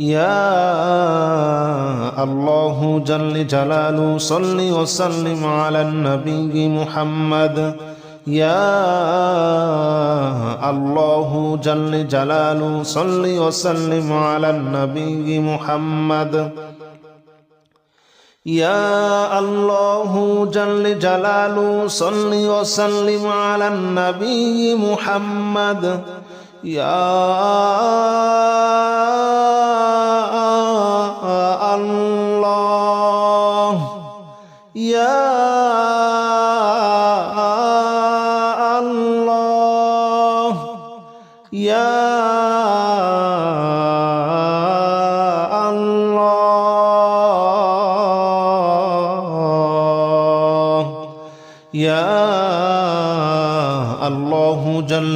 يا الله جل جلاله، صل وسلم على النبي محمد. يا الله جل جلاله، صل وسلم على النبي محمد. يا الله جل جلاله، صل وسلم على النبي محمد. يا